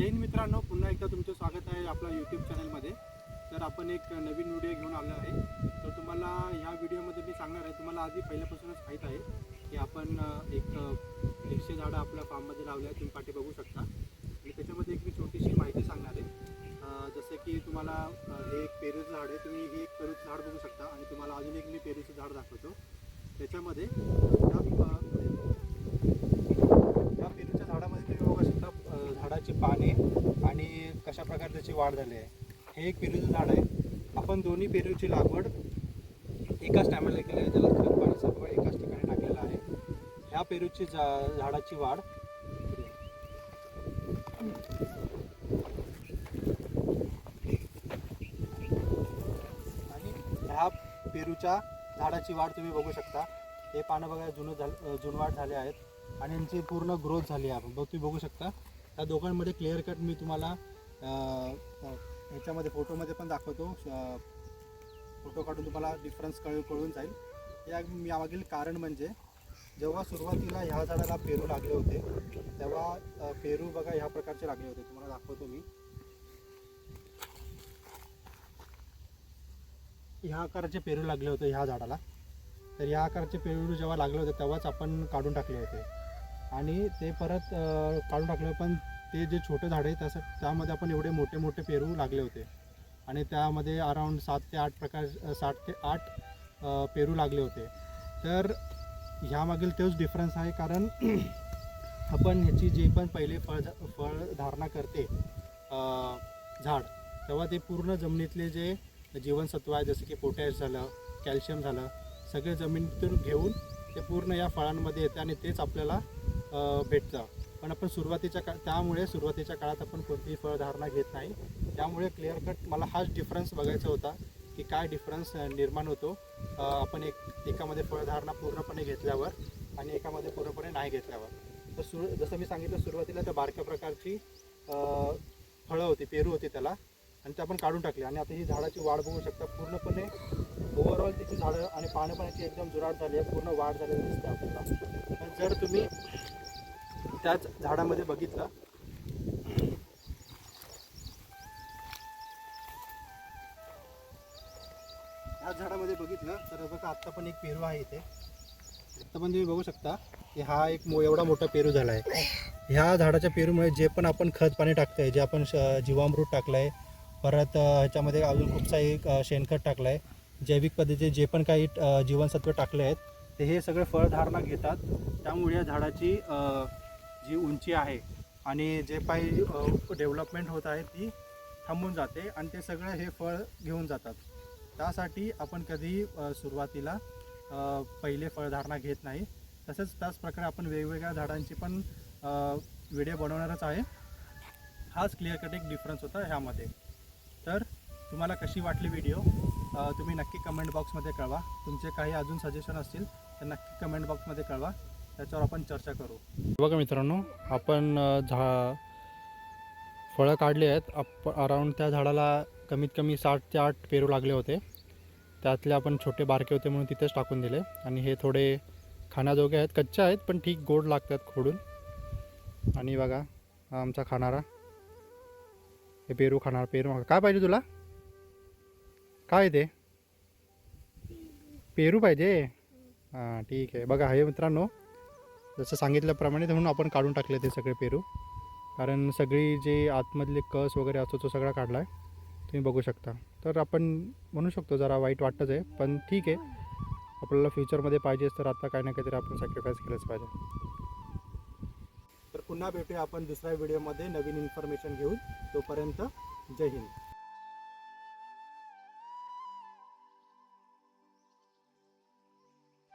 जैन मित्रांनो पुन्हा एकदा तुमचं स्वागत आहे आपल्या यूट्यूब चॅनलमध्ये तर आपण एक नवीन व्हिडिओ घेऊन आलो आहे. तर तुम्हाला ह्या व्हिडिओमध्ये मी सांगणार आहे तुम्हाला आधी पहिल्यापासूनच माहीत आहे की आपण एक एकशे दीडशे झाडं आपल्या फार्ममध्ये लावले आहे तुम्ही पाठी बघू शकता. आणि त्याच्यामध्ये एक मी छोटीशी माहिती सांगणार आहे. जसं की तुम्हाला हे एक पेरूचं झाड आहे तुम्ही हे एक पेरूचं झाड बघू शकता. आणि तुम्हाला अजून एक मी पेरूचं झाड दाखवतो. त्याच्यामध्ये ह्या अ, या पेरूच्या झाडामध्ये तुम्ही बघू शकता अ, झाडाची पाने आणि कशा प्रकारे त्याची वाढ झाली आहे. हे एक पेरूचं झाड आहे. आपण दोन्ही पेरूची लागवड एकाच टायमाला केली आहे. त्याला खत पाणी सगळं एकाच ठिकाणी टाकलेलं आहे. ह्या पेरूची झा झाडाची वाढ आणि ह्या पेरूच्या झाडाची वाढ तुम्ही बघू शकता. हे पानं बघा जुनं झालं जुनवाट झाले आहेत. आणि यांची पूर्ण ग्रोथ झाली आहे. बघ तुम्ही बघू शकता. त्या दोघांमध्ये क्लिअर कट मी तुम्हाला ह्याच्यामध्ये फोटोमध्ये पण दाखवतो. फोटो काढून तुम्हाला डिफरन्स कळ कळून जाईल. या यामागील कारण म्हणजे जेव्हा सुरुवातीला ह्या झाडाला पेरू लागले होते तेव्हा पेरू बघा ह्या प्रकारचे लागले होते. तुम्हाला दाखवतो मी. ह्या आकाराचे पेरू लागले होते ह्या झाडाला. तर या आकाराचे पेरू जेव्हा लागले होते तेव्हाच आपण काढून टाकले होते. आणि ते परत काढून टाकले पण ते जे छोटे झाड आहे तसं त्यामध्ये आपण एवढे मोठे मोठे पेरू लागले होते. आणि त्यामध्ये अराऊंड सात ते आठ प्रकार सात ते आठ पेरू लागले होते. तर ह्यामागील तोच डिफरन्स आहे कारण आपण ह्याची जे पण पहिले फळ फळ धारणा करते झाड तेव्हा ते पूर्ण जमिनीतले जे जीवनसत्व आहे जसं की पोटॅश झालं कॅल्शियम झालं सगळे जमिनीतून घेऊन ते पूर्ण या फळांमध्ये येते आणि तेच आपल्याला भेटतं. पण आपण सुरुवातीच्या का त्यामुळे सुरुवातीच्या काळात आपण कोणतीही फळधारणा घेत नाही. त्यामुळे क्लिअर कट मला हाच डिफरन्स बघायचा होता की काय डिफरन्स निर्माण होतो. आपण एक एकामध्ये फळधारणा पूर्णपणे घेतल्यावर आणि एकामध्ये पूर्णपणे नाही घेतल्यावर. तर सुरू जसं मी सांगितलं सुरुवातीला तर बारक्या प्रकारची फळं होती पेरू होती त्याला आणि ते आपण काढून टाकले. आणि आता ही झाडाची वाढ बघू शकता पूर्णपणे ओव्हरऑल तिची झाडं आणि पानं पण याची एकदम जुराट झाली आहे पूर्ण वाढ झालेली दिसते आपल्याला. पण जर तुम्ही त्याच झाडामध्ये बघितलं. त्याच झाडामध्ये बघितलं तर बघा आत्ता पण एक पेरू आहे इथे. आत्ता पण तुम्ही बघू शकता की हा एक मो एवढा मोठा पेरू झाला आहे. ह्या झाडाच्या पेरूमुळे जे पण आपण खत पाणी टाकतोय जे आपण श- जीवामृत टाकलं आहे परत ह्याच्यामध्ये अजून खूप सारे शेणखत टाकलं आहे जैविक पद्धतीचे जे पण काही जीवनसत्व टाकले आहेत ते हे सगळे फळधारणा घेतात. त्यामुळे या झाडाची उंची आहे आणि जे काही डेव्हलपमेंट होत आहे ती थांबून जाते आणि ते सगळं हे फळ घेऊन जातात. त्यासाठी आपण कधी सुरुवातीला पहिले फळधारणा घेत नाही. तसेच त्याच प्रकारे आपण वेगवेगळ्या झाडांची पण व्हिडिओ बनवणारच आहे. हाच क्लिअर कट एक डिफरन्स होता ह्यामध्ये. तर तुम्हाला कशी वाटली व्हिडिओ तुम्ही नक्की कमेंट बॉक्समध्ये कळवा. तुमचे काही अजून सजेशन असतील तर नक्की कमेंट बॉक्समध्ये कळवा. त्याच्यावर आपण चर्चा करू. बघा मित्रांनो आपण झा फळं काढली आहेत. आप अराऊंड त्या झाडाला कमीत कमी साठ ते आठ पेरू लागले होते. त्यातले आपण छोटे बारके होते म्हणून तिथेच टाकून दिले. आणि हे थोडे खाण्याजोगे आहेत. कच्चे आहेत पण ठीक गोड लागतात खोडून. आणि बघा हा आमचा खाणारा. हे पेरू खाणार पेरू काय पाहिजे तुला? काय ते? पेरू पाहिजे? हां ठीक आहे. बघा हे मित्रांनो जसं सांगितल्याप्रमाणे म्हणून आपण काढून टाकले ते सगळे पेरू. कारण सगळी जे आतमधले कस वगैरे असतो तो सगळा काढला आहे तुम्ही बघू शकता. तर आपण म्हणू शकतो जरा वाईट वाटतंच आहे. पण ठीक आहे. आपल्याला फ्युचरमध्ये पाहिजेच तर आता काही ना काहीतरी आपण सॅक्रिफाईस केलंच पाहिजे. तर पुन्हा भेटूया आपण दुसऱ्या व्हिडिओमध्ये. नवीन इन्फॉर्मेशन घेऊन. तोपर्यंत जय हिंद.